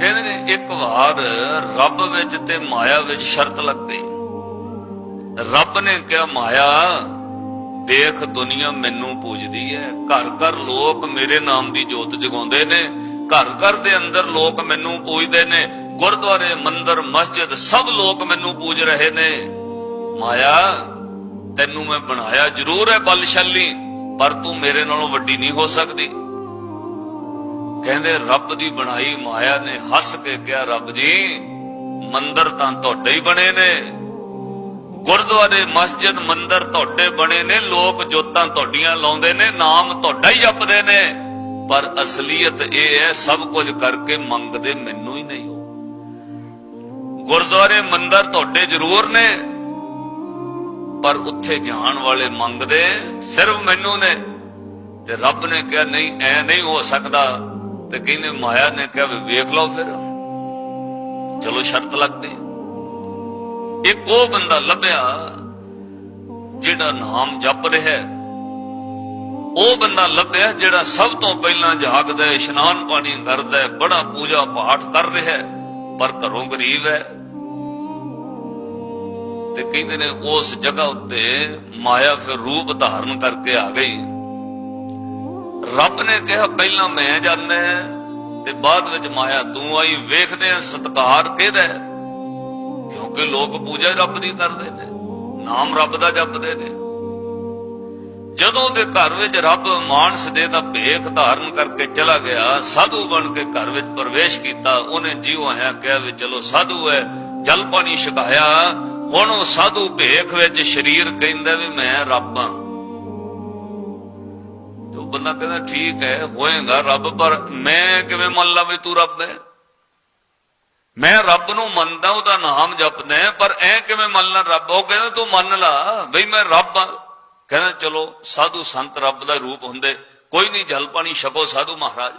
ਕਹਿੰਦੇ ਨੇ, ਇੱਕ ਵਾਰ ਰੱਬ ਵਿੱਚ ਤੇ ਮਾਇਆ ਵਿੱਚ ਸ਼ਰਤ ਲੱਗ ਗਈ ਰੱਬ ਨੇ ਕਿਹਾ, ਮਾਇਆ, ਦੇਖ ਦੁਨੀਆ ਮੈਨੂੰ ਪੂਜਦੀ ਹੈ। ਘਰ ਘਰ ਲੋਕ ਮੇਰੇ ਨਾਮ ਦੀ ਜੋਤ ਜਗਾਉਂਦੇ ਨੇ। ਘਰ ਘਰ ਦੇ ਅੰਦਰ ਲੋਕ ਮੈਨੂੰ ਪੂਜਦੇ ਨੇ। ਗੁਰਦੁਆਰੇ, ਮੰਦਿਰ, ਮਸਜਿਦ, ਸਭ ਲੋਕ ਮੈਨੂੰ ਪੂਜ ਰਹੇ ਨੇ। ਮਾਇਆ, ਤੈਨੂੰ ਮੈਂ ਬਣਾਇਆ ਜ਼ਰੂਰ ਹੈ ਬਲਸ਼ਾਲੀ, ਪਰ ਤੂੰ ਮੇਰੇ ਨਾਲੋਂ ਵੱਡੀ ਨਹੀਂ ਹੋ ਸਕਦੀ। ਕਹਿੰਦੇ, ਰੱਬ ਦੀ ਬਣਾਈ ਮਾਇਆ ਨੇ ਹੱਸ ਕੇ ਕਿਹਾ, ਰੱਬ ਜੀ, ਮੰਦਰ ਤਾਂ ਤੁਹਾਡੇ ਹੀ ਬਣੇ ਨੇ। ਗੁਰਦੁਆਰੇ, ਮਸਜਿਦ, ਮੰਦਰ ਤੁਹਾਡੇ ਬਣੇ ਨੇ। ਲੋਕ ਜੋਤਾਂ ਤੁਹਾਡੀਆਂ ਲਾਉਂਦੇ ਨੇ, ਨਾਮ ਤੁਹਾਡਾ ਹੀ ਜਪਦੇ ਨੇ। ਪਰ ਅਸਲੀਅਤ ਇਹ ਹੈ, ਸਭ ਕੁਝ ਕਰਕੇ ਮੰਗਦੇ ਮੈਨੂੰ ਹੀ ਨਹੀਂ ਹੋ। ਗੁਰਦੁਆਰੇ, ਮੰਦਰ ਤੁਹਾਡੇ ਜ਼ਰੂਰ ਨੇ। ਪਰ ਉੱਥੇ ਜਾਣ ਵਾਲੇ ਮੰਗਦੇ ਸਿਰਫ ਮੈਨੂੰ ਨੇ। ਤੇ ਰੱਬ ਨੇ ਕਿਹਾ, ਨਹੀਂ, ਐ ਨਹੀਂ ਹੋ ਸਕਦਾ। ਤੇ ਕਹਿੰਦੇ ਮਾਇਆ ਨੇ ਕਿਹਾ ਵੀ ਵੇਖ ਲਓ ਫਿਰ। ਚਲੋ ਸ਼ਰਤ ਲੱਗਦੀ। ਇੱਕ ਉਹ ਬੰਦਾ ਲੱਭਿਆ ਜਿਹੜਾ ਨਾਮ ਜਪ ਰਿਹਾ ਉਹ ਬੰਦਾ ਲੱਭਿਆ ਜਿਹੜਾ ਸਭ ਤੋਂ ਪਹਿਲਾਂ ਜਾਗਦਾ ਹੈ, ਇਸ਼ਨਾਨ ਪਾਣੀ ਕਰਦਾ ਹੈ, ਬੜਾ ਪੂਜਾ ਪਾਠ ਕਰ ਰਿਹਾ ਹੈ, ਪਰ ਘਰੋਂ ਗਰੀਬ ਹੈ। ਤੇ ਕਹਿੰਦੇ ਨੇ ਉਸ ਜਗ੍ਹਾ ਉੱਤੇ ਮਾਇਆ ਫਿਰ ਰੂਪ ਧਾਰਨ ਕਰਕੇ ਆ ਗਈ। ਰੱਬ ਨੇ ਕਿਹਾ, ਪਹਿਲਾਂ ਮੈਂ ਜਾਂਦਾ ਤੇ ਬਾਅਦ ਵਿੱਚ ਮਾਇਆ ਤੂੰ ਆਈ, ਵੇਖਦੇ ਆ ਸਤਕਾਰ ਕਿਹਦਾ ਕਿਉਂਕਿ ਲੋਕ ਪੂਜਾ ਰੱਬ ਦੀ ਕਰਦੇ ਨੇ, ਨਾਮ ਰੱਬ ਦਾ ਜਪਦੇ ਨੇ। ਜਦੋਂ ਦੇ ਘਰ ਵਿੱਚ ਰੱਬ ਮਾਨਸ ਦੇ ਦਾ ਭੇਖ ਧਾਰਨ ਕਰਕੇ ਚਲਾ ਗਿਆ, ਸਾਧੂ ਬਣ ਕੇ ਘਰ ਵਿੱਚ ਪ੍ਰਵੇਸ਼ ਕੀਤਾ, ਉਹਨੇ ਜੀਵ ਆਇਆ, ਕਿਹਾ ਵੀ ਚਲੋ ਸਾਧੂ ਹੈ ਜਲ ਪਾਣੀ ਛਕਾਇਆ। ਹੁਣ ਉਹ ਸਾਧੂ ਭੇਖ ਵਿੱਚ ਸਰੀਰ ਕਹਿੰਦਾ ਵੀ ਮੈਂ ਰੱਬ ਹਾਂ। ਬੰਦਾ ਕਹਿੰਦਾ ਠੀਕ ਹੈ, ਹੋਏਗਾ ਰੱਬ, ਪਰ ਮੈਂ ਕਿਵੇਂ ਮੰਨ ਲਾਂ ਵੀ ਤੂੰ ਰੱਬ ਹੈ? ਮੈਂ ਰੱਬ ਨੂੰ ਮੰਨਦਾ, ਉਹਦਾ ਨਾਮ ਜਪਦਾ ਪਰ ਐ ਕਿਵੇਂ ਮੰਨ ਲਾਂ ਰੱਬ? ਉਹ ਕਹਿੰਦਾ ਤੂੰ ਮੰਨ ਲਾ ਬਈ ਮੈਂ ਰੱਬ ਹਾਂ। ਕਹਿੰਦਾ ਚਲੋ, ਸਾਧੂ ਸੰਤ ਰੱਬ ਦਾ ਰੂਪ ਹੁੰਦੇ, ਕੋਈ ਨਹੀਂ ਜਲ ਪਾਣੀ ਛਕੋ ਸਾਧੂ ਮਹਾਰਾਜ।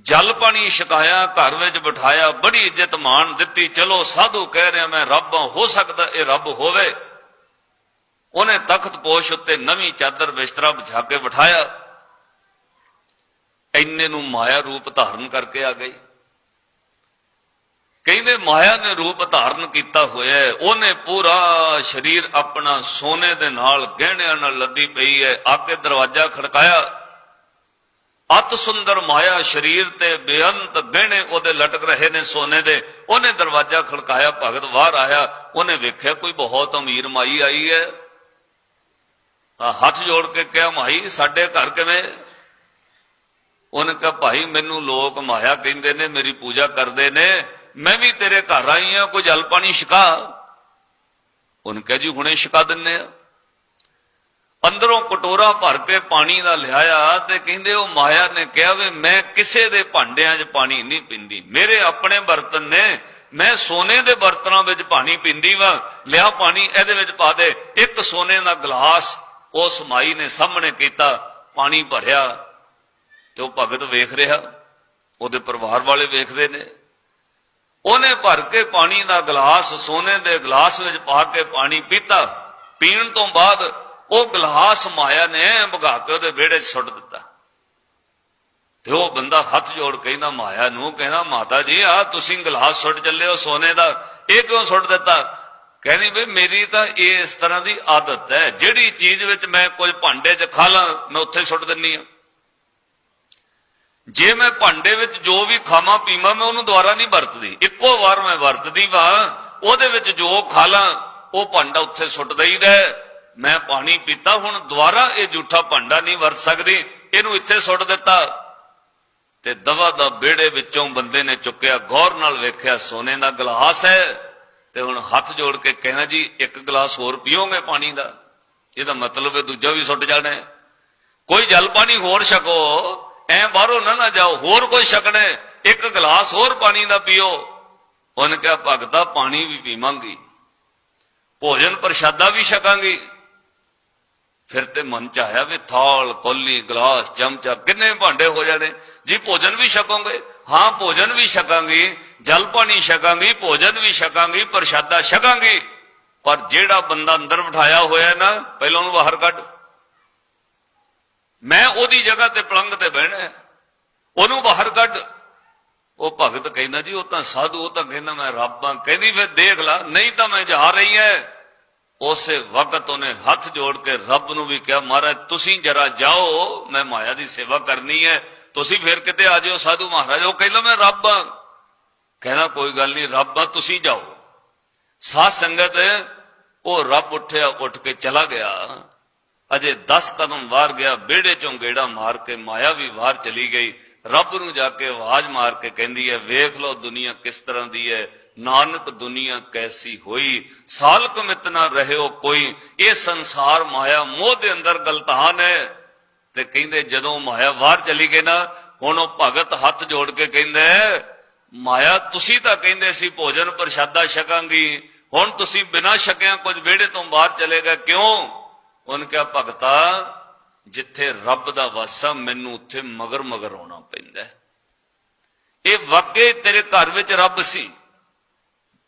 ਜਲ ਪਾਣੀ ਛਕਾਇਆ, ਘਰ ਵਿੱਚ ਬਿਠਾਇਆ, ਬੜੀ ਇੱਜ਼ਤ ਮਾਣ ਦਿੱਤੀ, ਚਲੋ ਸਾਧੂ ਕਹਿ ਰਿਹਾ ਮੈਂ ਰੱਬ ਹਾਂ, ਹੋ ਸਕਦਾ ਇਹ ਰੱਬ ਹੋਵੇ। ਉਹਨੇ ਤਖਤ ਪੋਸ਼ ਉੱਤੇ ਨਵੀਂ ਚਾਦਰ ਬਿਸਤਰਾ ਵਿਛਾ ਕੇ ਬਿਠਾਇਆ। ਐਨੇ ਨੂੰ ਮਾਇਆ ਰੂਪ ਧਾਰਨ ਕਰਕੇ ਆ ਗਈ। ਕਹਿੰਦੇ ਮਾਇਆ ਨੇ ਰੂਪ ਧਾਰਨ ਕੀਤਾ ਹੋਇਆ ਉਹਨੇ ਪੂਰਾ ਸਰੀਰ ਆਪਣਾ ਸੋਨੇ ਦੇ ਨਾਲ ਗਹਿਣਿਆਂ ਨਾਲ ਲੱਦੀ ਪਈ ਹੈ। ਆ ਕੇ ਦਰਵਾਜ਼ਾ ਖੜਕਾਇਆ। ਅਤ ਸੁੰਦਰ ਮਾਇਆ ਸਰੀਰ ਤੇ ਬੇਅੰਤ ਗਹਿਣੇ ਉਹਦੇ ਲਟਕ ਰਹੇ ਨੇ ਸੋਨੇ ਦੇ। ਉਹਨੇ ਦਰਵਾਜ਼ਾ ਖੜਕਾਇਆ, ਭਗਤ ਬਾਹਰ ਆਇਆ। ਉਹਨੇ ਵੇਖਿਆ ਕੋਈ ਬਹੁਤ ਅਮੀਰ ਮਾਈ ਆਈ ਹੈ। ਤਾਂ ਹੱਥ ਜੋੜ ਕੇ ਕਿਹਾ ਮਾਈ ਸਾਡੇ ਘਰ ਕਿਵੇਂ? ਉਹਨੇ ਕਿਹਾ, ਭਾਈ, ਮੈਨੂੰ ਲੋਕ ਮਾਇਆ ਕਹਿੰਦੇ ਨੇ, ਮੇਰੀ ਪੂਜਾ ਕਰਦੇ ਨੇ। ਮੈਂ ਵੀ ਤੇਰੇ ਘਰ ਆਈ ਆ, ਕੋਈ ਜਲ ਪਾਣੀ ਛਕਾ? ਉਹਨੇ ਕਿਹਾ, ਜੀ, ਹੁਣੇ ਛਕਾ ਦਿੰਨੇ ਆ। ਅੰਦਰੋਂ ਕਟੋਰਾ ਭਰ ਕੇ ਪਾਣੀ ਦਾ ਲਿਆਇਆ ਤੇ ਕਹਿੰਦੇ, ਉਹ ਮਾਇਆ ਨੇ ਕਿਹਾ ਵੀ ਮੈਂ ਕਿਸੇ ਦੇ ਭਾਂਡਿਆਂ 'ਚ ਪਾਣੀ ਨਹੀਂ ਪੀਂਦੀ। ਮੇਰੇ ਆਪਣੇ ਬਰਤਨ ਨੇ, ਮੈਂ ਸੋਨੇ ਦੇ ਬਰਤਨਾਂ ਵਿੱਚ ਪਾਣੀ ਪੀਂਦੀ ਵਾਂ। ਲਿਆ ਪਾਣੀ, ਇਹਦੇ ਵਿੱਚ ਪਾ ਦੇ। ਇੱਕ ਸੋਨੇ ਦਾ ਗਲਾਸ ਉਸ ਮਾਈ ਨੇ ਸਾਹਮਣੇ ਕੀਤਾ, ਪਾਣੀ ਭਰਿਆ ਤੇ ਉਹ ਭਗਤ ਵੇਖ ਰਿਹਾ। ਉਹਦੇ ਪਰਿਵਾਰ ਵਾਲੇ ਵੇਖਦੇ ਨੇ। ਉਹਨੇ ਭਰ ਕੇ ਪਾਣੀ ਦਾ ਗਲਾਸ, ਸੋਨੇ ਦੇ ਗਲਾਸ ਵਿੱਚ ਪਾ ਕੇ ਪਾਣੀ ਪੀਤਾ। ਪੀਣ ਤੋਂ ਬਾਅਦ ਉਹ ਗਲਾਸ ਮਾਇਆ ਨੇ ਭਗਾ ਕੇ ਉਹਦੇ ਵਿਹੜੇ 'ਚ ਸੁੱਟ ਦਿੱਤਾ। ਤੇ ਉਹ ਬੰਦਾ ਹੱਥ ਜੋੜ ਕਹਿੰਦਾ, ਮਾਇਆ ਨੂੰ ਕਹਿੰਦਾ, ਮਾਤਾ ਜੀ ਆ ਤੁਸੀਂ ਗਲਾਸ ਸੁੱਟ ਚੱਲੇ ਹੋ, ਸੋਨੇ ਦਾ। ਇਹ ਕਿਉਂ ਸੁੱਟ ਦਿੱਤਾ? ਕਹਿੰਦੀ ਵੀ ਮੇਰੀ ਤਾਂ ਇਹ ਇਸ ਤਰ੍ਹਾਂ ਦੀ ਆਦਤ ਹੈ, ਜਿਹੜੀ ਚੀਜ਼ ਵਿੱਚ ਮੈਂ ਕੁਝ ਭਾਂਡੇ 'ਚ ਖਾ ਲਾਂ, ਮੈਂ ਉੱਥੇ ਸੁੱਟ ਦਿੰਨੀ ਆ। ਜੇ ਮੈਂ ਭਾਂਡੇ ਵਿੱਚ ਜੋ ਵੀ ਖਾਵਾਂ, ਪੀਵਾਂ, ਮੈਂ ਉਹਨੂੰ ਦੁਬਾਰਾ ਨਹੀਂ ਵਰਤਦੀ। ਇੱਕੋ ਵਾਰ ਮੈਂ ਵਰਤਦੀ ਵਾਂ, ਉਹਦੇ ਵਿੱਚ ਜੋ ਖਾ ਲਾਂ, ਉਹ ਭਾਂਡਾ ਉੱਥੇ ਸੁੱਟ ਦਈਦਾ ਮੈਂ ਪਾਣੀ ਪੀਤਾ, ਹੁਣ ਦੁਬਾਰਾ ਇਹ ਝੂਠਾ ਭਾਂਡਾ ਨਹੀਂ ਵਰਤ ਸਕਦੀ, ਇਹਨੂੰ ਇੱਥੇ ਸੁੱਟ ਦਿੱਤਾ। ਤੇ ਦਵਾ ਦਾ ਬੇੜੇ ਵਿੱਚੋਂ ਬੰਦੇ ਨੇ ਚੁੱਕਿਆ, ਗੌਰ ਨਾਲ ਵੇਖਿਆ, ਸੋਨੇ ਦਾ ਗਲਾਸ ਹੈ। ਤੇ ਹੁਣ ਹੱਥ ਜੋੜ ਕੇ ਕਹਿੰਦਾ ਜੀ, ਇੱਕ ਗਲਾਸ ਹੋਰ ਪੀਓਗੇ ਪਾਣੀ ਦਾ? ਇਹਦਾ ਮਤਲਬ ਹੈ ਦੂਜਾ ਵੀ ਸੁੱਟ ਜਾਣਾ ਹੈ। ਕੋਈ ਜਲ ਪਾਣੀ ਹੋਰ ਛਕੋ, ਐ ਬਾਹਰੋਂ ਨਾ ਨਾ ਜਾਓ, ਹੋਰ ਕੋਈ ਛਕਣਾ ਇੱਕ ਗਲਾਸ ਹੋਰ ਪਾਣੀ ਦਾ ਪੀਓ। ਉਹਨੇ ਕਿਹਾ, ਭਗਤਾ, ਪਾਣੀ ਵੀ ਪੀਵਾਂਗੀ। ਭੋਜਨ ਪ੍ਰਸ਼ਾਦਾ ਵੀ ਛਕਾਂਗੀ। ਫਿਰ ਤੇ ਮਨ ਚ ਆਇਆ ਵੀ ਥਾਲ, ਕੋਲੀ, ਗਲਾਸ, ਚਮਚਾ, ਕਿੰਨੇ ਭਾਂਡੇ ਹੋ ਜਾਣੇ। ਜੀ ਭੋਜਨ ਵੀ ਛਕੋਗੇ? ਹਾਂ, ਭੋਜਨ ਵੀ ਛਕਾਂਗੀ, ਜਲ ਪਾਣੀ ਛਕਾਂਗੀ, ਭੋਜਨ ਵੀ ਛਕਾਂਗੀ, ਪ੍ਰਸ਼ਾਦਾ ਛਕਾਂਗੀ। ਪਰ ਜਿਹੜਾ ਬੰਦਾ ਅੰਦਰ ਬਿਠਾਇਆ ਹੋਇਆ ਨਾ, ਪਹਿਲਾਂ ਉਹਨੂੰ ਬਾਹਰ ਕੱਢ। ਮੈਂ ਉਹਦੀ ਜਗ੍ਹਾ ਤੇ ਪਲੰਗ ਤੇ ਬਹਿਣਾ ਉਹਨੂੰ ਬਾਹਰ ਕੱਢ। ਉਹ ਭਗਤ ਕਹਿੰਦਾ ਜੀ, ਉਹ ਤਾਂ ਸਾਧੂ, ਉਹ ਤਾਂ ਕਹਿੰਦਾ ਮੈਂ ਰੱਬ ਆ ਕਹਿੰਦੀ ਫਿਰ ਦੇਖ ਲਾ, ਨਹੀਂ ਤਾਂ ਮੈਂ ਜਾ ਰਹੀ ਐ ਉਸੇ ਵਕਤ ਉਹਨੇ ਹੱਥ ਜੋੜ ਕੇ ਰੱਬ ਨੂੰ ਵੀ ਕਿਹਾ, ਮਹਾਰਾਜ, ਤੁਸੀਂ ਜਰਾ ਜਾਓ, ਮੈਂ ਮਾਇਆ ਦੀ ਸੇਵਾ ਕਰਨੀ ਹੈ। ਤੁਸੀਂ ਫਿਰ ਕਿਤੇ ਆ ਜਾਓ ਸਾਧੂ ਮਹਾਰਾਜ, ਉਹ ਕਹਿੰਦਾ, ਮੈਂ ਰੱਬ ਆ ਕਹਿੰਦਾ, ਕੋਈ ਗੱਲ ਨਹੀਂ, ਰੱਬ ਆ, ਤੁਸੀਂ ਜਾਓ। ਸਾਧ ਸੰਗਤ, ਉਹ ਰੱਬ ਉੱਠਿਆ, ਉੱਠ ਕੇ ਚਲਾ ਗਿਆ। ਅਜੇ 10 ਕਦਮ ਬਾਹਰ ਗਿਆ ਬੇੜੇ ਚੋਂ ਗੇੜਾ ਮਾਰ ਕੇ ਮਾਇਆ ਵੀ ਬਾਹਰ ਚਲੀ ਗਈ। ਰੱਬ ਨੂੰ ਜਾ ਕੇ ਆਵਾਜ਼ ਮਾਰ ਕੇ ਕਹਿੰਦੀ ਹੈ, ਵੇਖ ਲਓ, ਦੁਨੀਆ ਕਿਸ ਤਰ੍ਹਾਂ ਦੀ ਹੈ। ਨਾਨਕ ਦੁਨੀਆ ਕੈਸੀ ਹੋਈ? ਸਾਲਕ ਮਿਤ ਨਾ ਰਹਿਓ ਕੋਈ। ਇਹ ਸੰਸਾਰ ਮਾਇਆ ਮੋਹ ਦੇ ਅੰਦਰ ਗਲਤਾਨ ਹੈ। ਤੇ ਕਹਿੰਦੇ ਜਦੋਂ ਮਾਇਆ ਬਾਹਰ ਚਲੀ ਗਈ ਨਾ, ਹੁਣ ਉਹ ਭਗਤ ਹੱਥ ਜੋੜ ਕੇ ਕਹਿੰਦਾ ਮਾਇਆ, ਤੁਸੀਂ ਤਾਂ ਕਹਿੰਦੇ ਸੀ ਭੋਜਨ ਪ੍ਰਸ਼ਾਦਾ ਛਕਾਂਗੀ। ਹੁਣ ਤੁਸੀਂ ਬਿਨਾਂ ਛਕਿਆ ਕੁਝ ਵਿਹੜੇ ਤੋਂ ਬਾਹਰ ਚਲੇ ਗਏ। ਕਿਉਂ? ਉਹਨ ਕਿਹਾ, ਭਗਤਾ, ਜਿੱਥੇ ਰੱਬ ਦਾ ਵਾਸਾ, ਮੈਨੂੰ ਉੱਥੇ ਮਗਰ ਮਗਰ ਆਉਣਾ ਪੈਂਦਾ ਇਹ ਵਾਕਈ ਤੇਰੇ ਘਰ ਵਿੱਚ ਰੱਬ ਸੀ।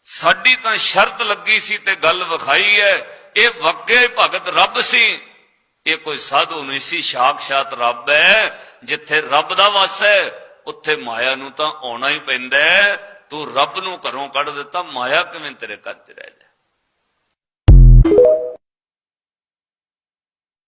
ਸਾਡੀ ਤਾਂ ਸ਼ਰਤ ਲੱਗੀ ਸੀ ਤੇ ਗੱਲ ਵਿਖਾਈ ਹੈ। ਇਹ ਵਾਕਈ ਭਗਤ ਰੱਬ ਸੀ। ਇਹ ਕੋਈ ਸਾਧੂ ਨਹੀਂ ਸੀ। ਸਾਖਸ਼ਾਤ ਰੱਬ ਹੈ। ਜਿੱਥੇ ਰੱਬ ਦਾ ਵਾਸ ਹੈ, ਉੱਥੇ ਮਾਇਆ ਨੂੰ ਤਾਂ ਆਉਣਾ ਹੀ ਪੈਂਦਾ ਤੂੰ ਰੱਬ ਨੂੰ ਘਰੋਂ ਕੱਢ ਦਿੱਤਾ। ਮਾਇਆ ਕਿਵੇਂ ਤੇਰੇ ਘਰ 'ਚ ਰਹਿ ਜਾ